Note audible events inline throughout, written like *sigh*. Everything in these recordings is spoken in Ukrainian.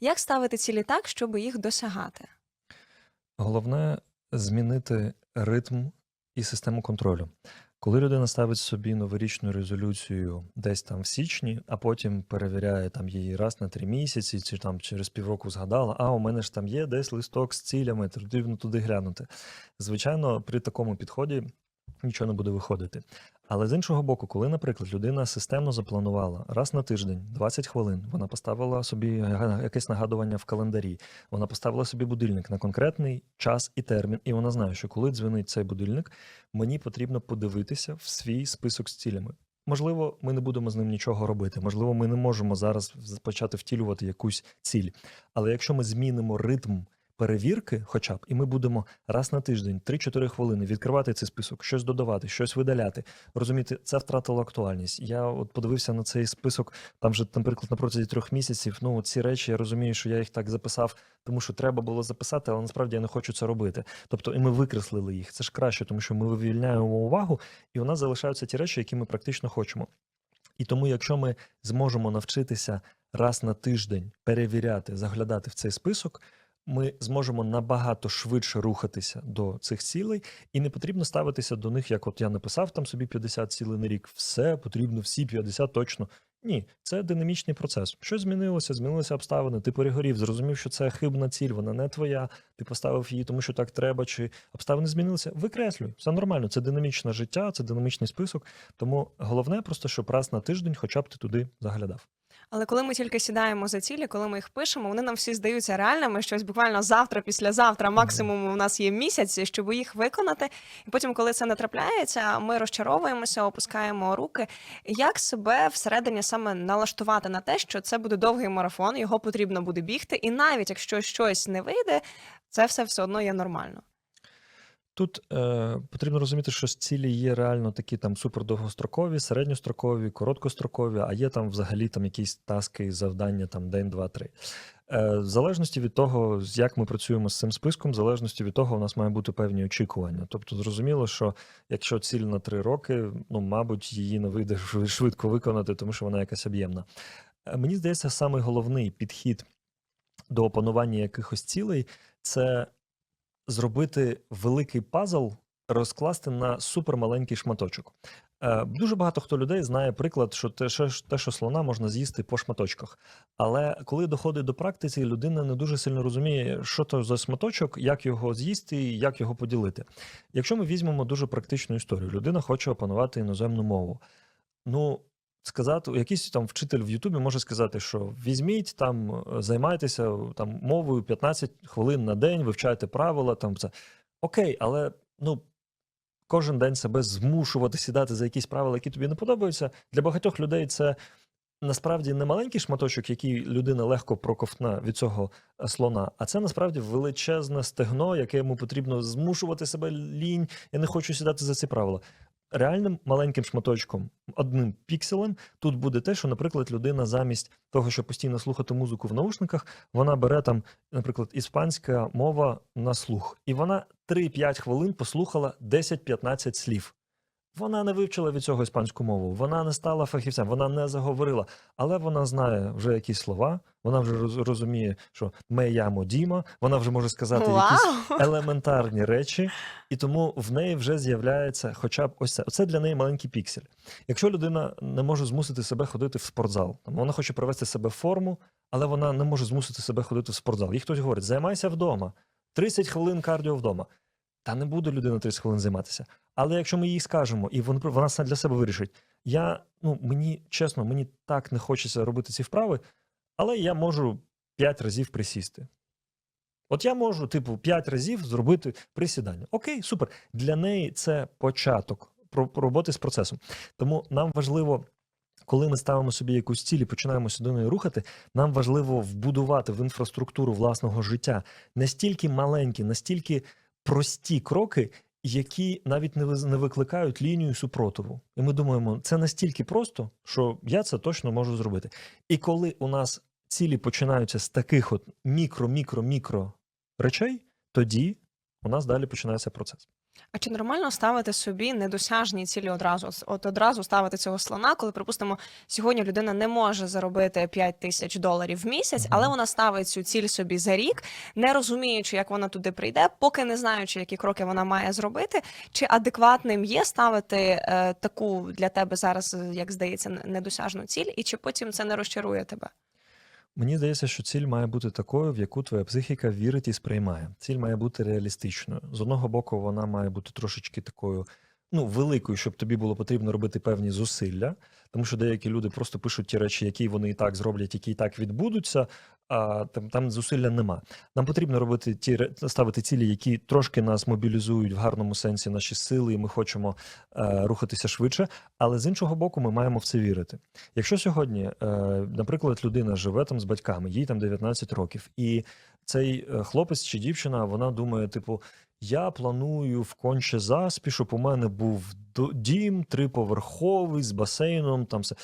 Як ставити цілі так, щоб їх досягати? Головне змінити ритм і систему контролю. Коли людина ставить собі новорічну резолюцію десь там в січні, а потім перевіряє там її раз на три місяці, чи там через півроку згадала, а у мене ж там є десь листок з цілями, потрібно туди глянути. Звичайно, при такому підході нічого не буде виходити. Але з іншого боку, коли, наприклад, людина системно запланувала раз на тиждень, 20 хвилин, вона поставила собі якесь нагадування в календарі, вона поставила собі будильник на конкретний час і термін, і вона знає, що коли дзвонить цей будильник, мені потрібно подивитися в свій список з цілями. Можливо, ми не будемо з ним нічого робити. Можливо, ми не можемо зараз почати втілювати якусь ціль. Але якщо ми змінимо ритм перевірки, хоча б, і ми будемо раз на тиждень, 3-4 хвилини відкривати цей список, щось додавати, щось видаляти. Розумієте, це втратило актуальність. Я от подивився на цей список, там вже, наприклад, на протязі трьох місяців. Ну, ці речі я розумію, що я їх так записав, тому що треба було записати, але насправді я не хочу це робити. Тобто, і ми викреслили їх. Це ж краще, тому що ми вивільняємо увагу, і у нас залишаються ті речі, які ми практично хочемо. І тому, якщо ми зможемо навчитися раз на тиждень перевіряти, заглядати в цей список, ми зможемо набагато швидше рухатися до цих цілей, і не потрібно ставитися до них, як от я написав там собі 50 цілей на рік, все потрібно, всі 50 точно. Ні, це динамічний процес. Щось змінилося, змінилися обставини. Ти перегорів, зрозумів, що це хибна ціль, вона не твоя. Ти поставив її, тому що так треба, чи обставини змінилися. Викреслюй, все нормально. Це динамічне життя, це динамічний список. Тому головне просто, щоб раз на тиждень, хоча б ти туди заглядав. Але коли ми тільки сідаємо за цілі, коли ми їх пишемо, вони нам всі здаються реальними. Щось буквально завтра, післязавтра, максимум у нас є місяць, щоб їх виконати. І потім, коли це не трапляється, ми розчаровуємося, опускаємо руки. Як себе всередині саме налаштувати на те, що це буде довгий марафон, його потрібно буде бігти, і навіть якщо щось не вийде, це все все одно є нормально. Тут е, потрібно розуміти, що цілі є реально такі там супердовгострокові, середньострокові, короткострокові, а є там взагалі там якісь таски, завдання, там день, два, три. Е, в залежності від того, як ми працюємо з цим списком, в залежності від того, у нас має бути певні очікування. Тобто, зрозуміло, що якщо ціль на три роки, ну мабуть, її не вийде *laughs* швидко виконати, тому що вона якась об'ємна. Е, Мені здається, самий головний підхід до опанування якихось цілей це зробити великий пазл, розкласти на супермаленький шматочок. Е, Дуже багато хто людей знає приклад, що те, що те, що слона можна з'їсти по шматочках. Але коли доходить до практики, людина не дуже сильно розуміє, що то за шматочок, як його з'їсти і як його поділити. Якщо ми візьмемо дуже практичну історію, людина хоче опанувати іноземну мову. Ну, сказати, якийсь там вчитель в Ютубі може сказати, що візьміть там, е, займайтеся там мовою 15 хвилин на день, вивчайте правила. Там це окей, але ну. Кожен день себе змушувати сідати за якісь правила, які тобі не подобаються. Для багатьох людей це насправді не маленький шматочок, який людина легко проковтне від цього е, слона, а це насправді величезне стегно, яке йому потрібно змушувати себе лінь. Я не хочу сідати за ці правила. Реальним маленьким шматочком, одним пікселем, тут буде те, що, наприклад, людина замість того, щоб постійно слухати музику в наушниках, вона бере там, наприклад, іспанська мова на слух, і вона 3-5 хвилин послухала 10-15 слів. Вона не вивчила від цього іспанську мову, вона не стала фахівцем, вона не заговорила, але вона знає вже якісь слова, вона вже розуміє, що ме ямо Діма, вона вже може сказати якісь елементарні речі, і тому в неї вже з'являється хоча б ось це. Це для неї маленький піксель. Якщо людина не може змусити себе ходити в спортзал, вона хоче привести себе в форму, але вона не може змусити себе ходити в спортзал. Їй хтось говорить: займайся вдома, 30 хвилин кардіо вдома. Та не буде людина 30 хвилин займатися. Але якщо ми їй скажемо, і вон- вона сама для себе вирішить, я ну мені чесно, мені так не хочеться робити ці вправи, але я можу 5 разів присісти. От я можу, типу, 5 разів зробити присідання. Окей, супер. Для неї це початок про- роботи з процесом. Тому нам важливо. Коли ми ставимо собі якусь ціль і починаємося до неї рухати, нам важливо вбудувати в інфраструктуру власного життя настільки маленькі, настільки прості кроки, які навіть не не викликають лінію супротиву. І ми думаємо, це настільки просто, що я це точно можу зробити. І коли у нас цілі починаються з таких от мікро-мікро-мікро речей, тоді у нас далі починається процес. А чи нормально ставити собі недосяжні цілі одразу? От- одразу ставити цього слона, коли, припустимо, сьогодні людина не може заробити 5 тисяч доларів в місяць, але вона ставить цю ціль собі за рік, не розуміючи, як вона туди прийде, поки не знаючи, які кроки вона має зробити. Чи адекватним є ставити е, таку для тебе зараз, як здається, недосяжну ціль, і чи потім це не розчарує тебе? Мені здається, що ціль має бути такою, в яку твоя психіка вірить і сприймає. Ціль має бути реалістичною. З одного боку, вона має бути трошечки такою, ну, великою, щоб тобі було потрібно робити певні зусилля, тому що деякі люди просто пишуть ті речі, які вони і так зроблять, які і так відбудуться, а там, там зусилля нема. Нам потрібно робити ті ставити цілі, які трошки нас мобілізують в гарному сенсі наші сили, і ми хочемо е, рухатися швидше. Але з іншого боку, ми маємо в це вірити. Якщо сьогодні, е, наприклад, людина живе там з батьками, їй там 19 років, і цей е, хлопець чи дівчина, вона думає, типу. Я планую в конче заспі, щоб у мене був дім триповерховий з басейном. Там все.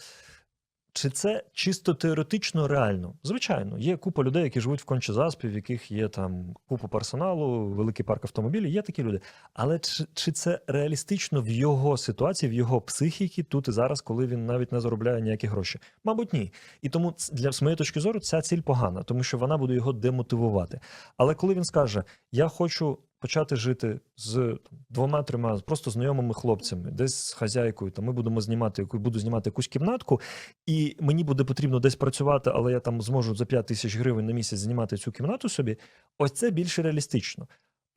Чи це чисто теоретично реально? Звичайно, є купа людей, які живуть в конче заспі, в яких є там купа персоналу, великий парк автомобілів. Є такі люди. Але чи, чи це реалістично в його ситуації, в його психіці тут і зараз, коли він навіть не заробляє ніякі гроші? Мабуть, ні. І тому для з моєї точки зору ця ціль погана, тому що вона буде його демотивувати. Але коли він скаже: Я хочу почати жити з двома-трьома просто знайомими хлопцями, десь з хазяйкою, там ми будемо знімати, яку- буду знімати якусь кімнатку, і мені буде потрібно десь працювати, але я там зможу за 5 тисяч гривень на місяць знімати цю кімнату собі. Ось це більш реалістично.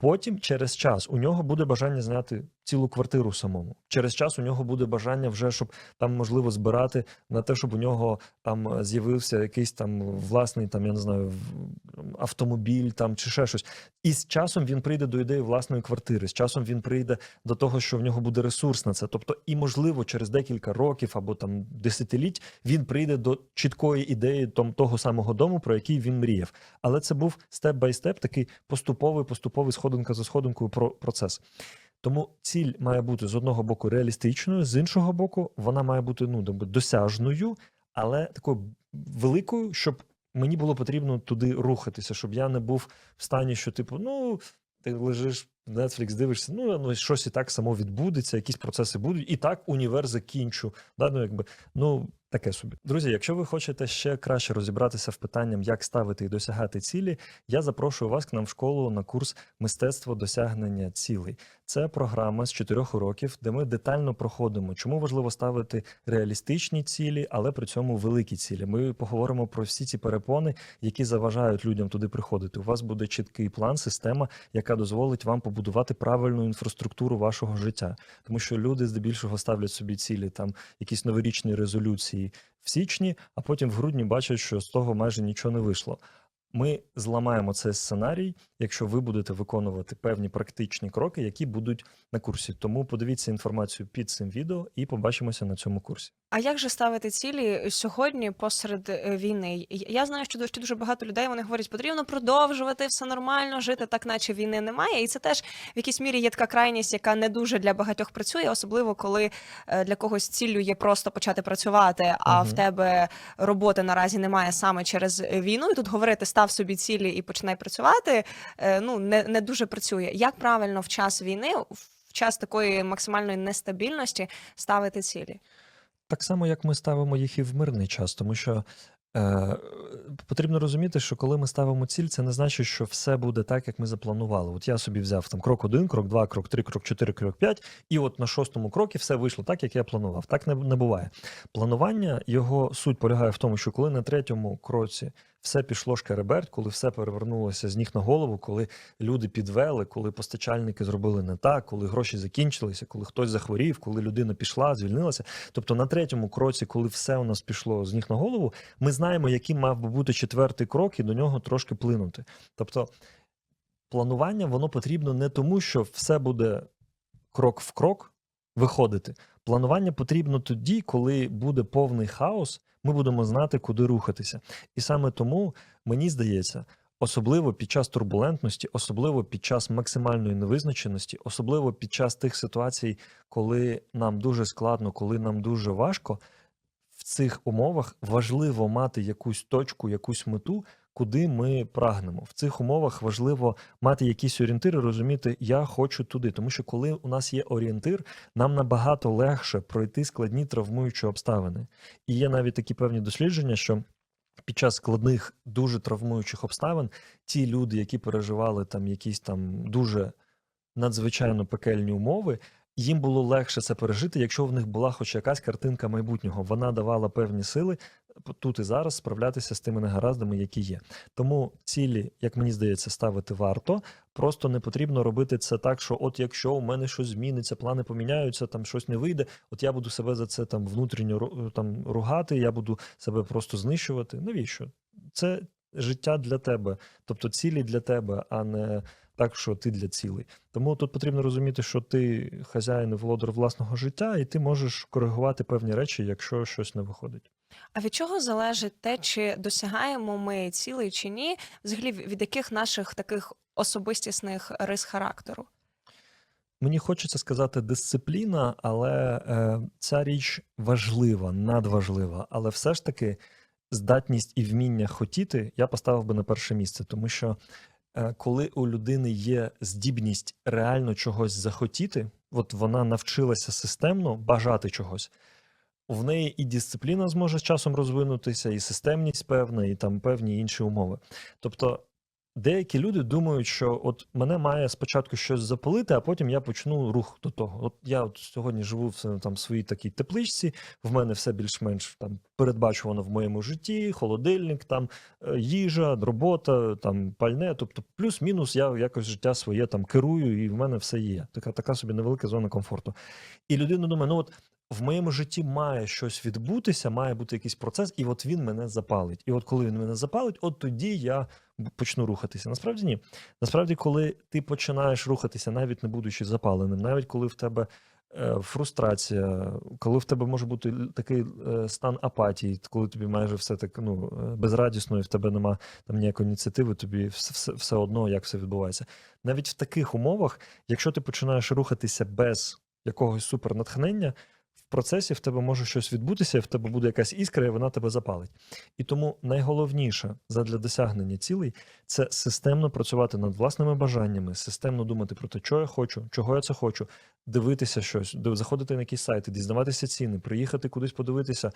Потім, через час, у нього буде бажання зняти цілу квартиру самому. Через час у нього буде бажання вже, щоб там можливо збирати на те, щоб у нього там е, з'явився якийсь там власний, там я не знаю, автомобіль там чи ще щось. І з часом він прийде до ідеї власної квартири. З часом він прийде до того, що в нього буде ресурс на це. Тобто, і можливо, через декілька років або там десятиліть він прийде до чіткої ідеї там, того самого дому, про який він мріяв. Але це був степ бай степ, такий поступовий, поступовий сходинка за сходинкою про- процес. Тому ціль має бути з одного боку реалістичною, з іншого боку, вона має бути ну досяжною, але такою великою, щоб мені було потрібно туди рухатися, щоб я не був в стані, що типу, ну ти лежиш Netflix, дивишся, ну, ну щось і так само відбудеться, якісь процеси будуть, і так універ закінчу. Да? Ну, якби, ну, таке собі. Друзі, якщо ви хочете ще краще розібратися в питанням, як ставити і досягати цілі, я запрошую вас к нам в школу на курс мистецтво досягнення цілей. Це програма з чотирьох уроків, де ми детально проходимо, чому важливо ставити реалістичні цілі, але при цьому великі цілі. Ми поговоримо про всі ці перепони, які заважають людям туди приходити. У вас буде чіткий план, система, яка дозволить вам побудувати правильну інфраструктуру вашого життя. Тому що люди здебільшого ставлять собі цілі, там якісь новорічні резолюції в січні, а потім в грудні бачать, що з того майже нічого не вийшло. Ми зламаємо цей сценарій, якщо ви будете виконувати певні практичні кроки, які будуть на курсі. Тому подивіться інформацію під цим відео і побачимося на цьому курсі. А як же ставити цілі сьогодні посеред е, війни? Я знаю, що дуже- дуже багато людей вони говорять, потрібно продовжувати все нормально, жити так, наче війни немає. І це теж в якійсь мірі є така крайність, яка не дуже для багатьох працює, особливо коли е, для когось ціллю є просто почати працювати, а в тебе роботи наразі немає саме через війну. І тут говорити став собі цілі і починай працювати. е, Ну не, не дуже працює. Як правильно в час війни, в час такої максимальної нестабільності ставити цілі? Так само, як ми ставимо їх і в мирний час, тому що е, потрібно розуміти, що коли ми ставимо ціль, це не значить, що все буде так, як ми запланували. От я собі взяв там крок один, крок два, крок три, крок чотири, крок п'ять, і от на шостому крокі все вийшло так, як я планував. Так не, не буває. Планування його суть полягає в тому, що коли на третьому кроці все пішло шкереберть, коли все перевернулося з ніг на голову, коли люди підвели, коли постачальники зробили не так, коли гроші закінчилися, коли хтось захворів, коли людина пішла, звільнилася. Тобто на третьому кроці, коли все у нас пішло з ніг на голову, ми знаємо, яким мав би бути четвертий крок, і до нього трошки плинути. Тобто, планування воно потрібно не тому, що все буде крок в крок виходити. Планування потрібно тоді, коли буде повний хаос, ми будемо знати, куди рухатися. І саме тому мені здається, особливо під час турбулентності, особливо під час максимальної невизначеності, особливо під час тих ситуацій, коли нам дуже складно, коли нам дуже важко, в цих умовах важливо мати якусь точку, якусь мету, куди ми прагнемо. В цих умовах важливо мати якісь орієнтири, розуміти, я хочу туди. Тому що коли у нас є орієнтир, нам набагато легше пройти складні травмуючі обставини. І є навіть такі певні дослідження, що під час складних, дуже травмуючих обставин ті люди, які переживали там якісь там дуже надзвичайно пекельні умови, їм було легше це пережити, якщо в них була хоч якась картинка майбутнього. Вона давала певні сили тут і зараз справлятися з тими негараздами, які є. Тому цілі, як мені здається, ставити варто. Просто не потрібно робити це так, що от якщо у мене щось зміниться, плани поміняються, там щось не вийде. От я буду себе за це там внутрішньо там ругати, я буду себе просто знищувати. Навіщо? Це життя для тебе, тобто цілі для тебе, а не так, що ти для цілей. Тому тут потрібно розуміти, що ти хазяїн і володар власного життя, і ти можеш коригувати певні речі, якщо щось не виходить. А від чого залежить те, чи досягаємо ми цілей чи ні, взагалі від яких наших таких особистісних рис характеру? Мені хочеться сказати дисципліна, але е, ця річ важлива, надважлива. Але все ж таки здатність і вміння хотіти я поставив би на перше місце, тому що коли у людини є здібність реально чогось захотіти, от вона навчилася системно бажати чогось. В неї і дисципліна зможе з часом розвинутися, і системність певна, і там певні інші умови. Тобто деякі люди думають, що от мене має спочатку щось запалити, а потім я почну рух до того. От я от сьогодні живу в там своїй такій тепличці, в мене все більш-менш там передбачувано в моєму житті, холодильник, там е, їжа, робота, там пальне. Тобто, плюс-мінус я якось життя своє там керую, і в мене все є. Така така собі невелика зона комфорту. І людина думає, ну от. В моєму житті має щось відбутися, має бути якийсь процес, і от він мене запалить. І от коли він мене запалить, от тоді я почну рухатися. Насправді ні. Насправді, коли ти починаєш рухатися, навіть не будучи запаленим, навіть коли в тебе е, фрустрація, коли в тебе може бути такий е, стан апатії, коли тобі майже все так ну, е, безрадісно, і в тебе нема там ніякої ініціативи, тобі все, все, все одно, як все відбувається. Навіть в таких умовах, якщо ти починаєш рухатися без якогось супернатхнення, процесі в тебе може щось відбутися, в тебе буде якась іскра, і вона тебе запалить. І тому найголовніше задля досягнення цілей це системно працювати над власними бажаннями, системно думати про те, що я хочу, чого я це хочу, дивитися щось, заходити на якісь сайти, дізнаватися ціни, приїхати кудись подивитися,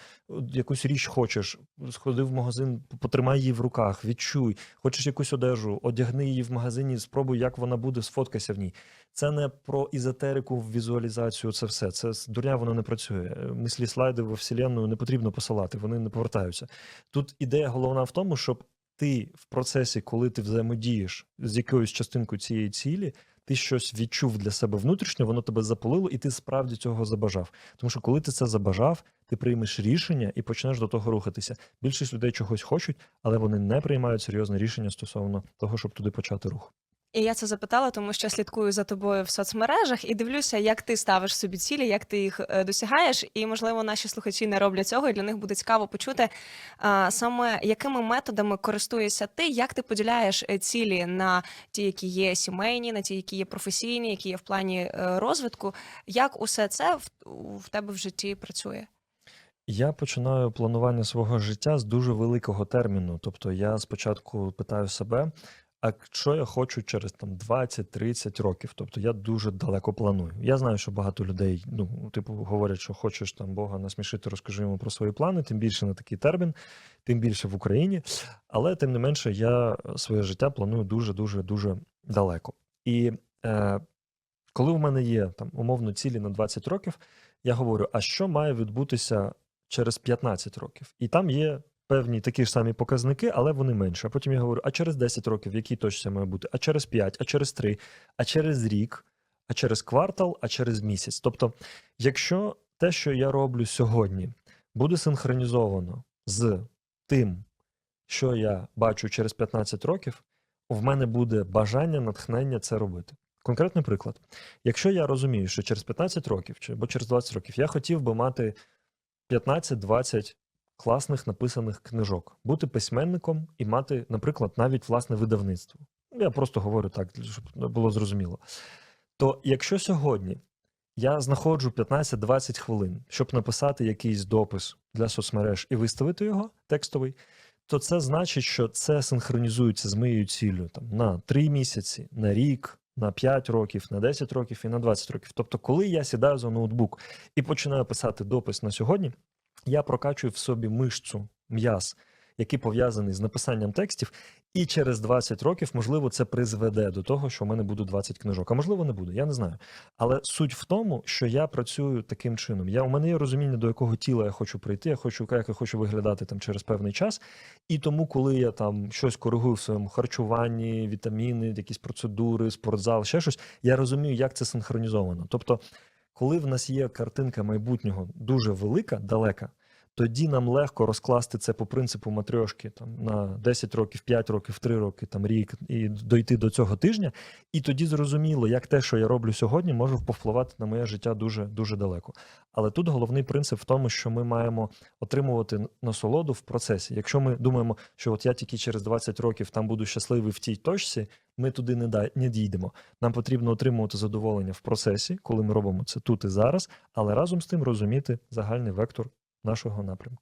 якусь річ хочеш, сходи в магазин, потримай її в руках, відчуй, хочеш якусь одежу, одягни її в магазині, спробуй, як вона буде, сфоткайся в ній. Це не про ізотерику, візуалізацію, це все. Це дурня воно не працює. Е, Мислі слайди во вселенну не потрібно посилати, вони не повертаються. Тут ідея головна в тому, щоб ти в процесі, коли ти взаємодієш з якоюсь частинкою цієї цілі, ти щось відчув для себе внутрішньо, воно тебе запалило, і ти справді цього забажав. Тому що коли ти це забажав, ти приймеш рішення і почнеш до того рухатися. Більшість людей чогось хочуть, але вони не приймають серйозне рішення стосовно того, щоб туди почати рух. І я це запитала, тому що слідкую за тобою в соцмережах і дивлюся, як ти ставиш собі цілі, як ти їх е, досягаєш. І можливо, наші слухачі не роблять цього, і для них буде цікаво почути а, саме якими методами користуєшся ти, як ти поділяєш е, цілі на ті, які є сімейні, на ті, які є професійні, які є в плані е, розвитку. Як усе це в, в тебе в житті працює? Я починаю планування свого життя з дуже великого терміну. Тобто я спочатку питаю себе, а що я хочу через там 20-30 років. Тобто я дуже далеко планую. Я знаю, що багато людей, ну, типу, говорять, що хочеш там Бога насмішити, розкажи йому про свої плани, тим більше на такий термін, тим більше в Україні. Але тим не менше, я своє життя планую дуже, дуже, дуже далеко. І е, коли в мене є там умовно цілі на 20 років, я говорю: а що має відбутися через 15 років? І там є певні такі ж самі показники, але вони менше. А потім я говорю: а через 10 років, який точно має бути? А через 5, а через 3, а через рік, а через квартал, а через місяць. Тобто, якщо те, що я роблю сьогодні, буде синхронізовано з тим, що я бачу через 15 років, в мене буде бажання, натхнення це робити. Конкретний приклад. Якщо я розумію, що через 15 років чи або через 20 років я хотів би мати 15-20 класних написаних книжок, бути письменником і мати, наприклад, навіть власне видавництво. Я просто говорю так, щоб було зрозуміло. То якщо сьогодні я знаходжу 15-20 хвилин, щоб написати якийсь допис для соцмереж і виставити його текстовий, то це значить, що це синхронізується з моєю ціллю там, на 3 місяці, на рік, на 5 років, на 10 років і на 20 років. Тобто, коли я сідаю за ноутбук і починаю писати допис на сьогодні, я прокачую в собі мишцю, м'яз, який пов'язаний з написанням текстів, і через 20 років, можливо, це призведе до того, що в мене буде 20 книжок. А можливо, не буде, я не знаю. Але суть в тому, що я працюю таким чином. Я, у мене є розуміння, до якого тіла я хочу прийти, я хочу, як я хочу виглядати там через певний час. І тому, коли я там щось коригую в своєму харчуванні, вітаміни, якісь процедури, спортзал, ще щось, я розумію, як це синхронізовано. Тобто, коли в нас є картинка майбутнього дуже велика, далека, тоді нам легко розкласти це по принципу матрьошки там на 10 років, 5 років, 3 роки, там рік і дойти до цього тижня. І тоді зрозуміло, як те, що я роблю сьогодні, може повпливати на моє життя дуже дуже далеко. Але тут головний принцип в тому, що ми маємо отримувати насолоду в процесі. Якщо ми думаємо, що от я тільки через 20 років там буду щасливий в тій точці, ми туди не дай не дійдемо. Нам потрібно отримувати задоволення в процесі, коли ми робимо це тут і зараз, але разом з тим розуміти загальний вектор нашого напрямку.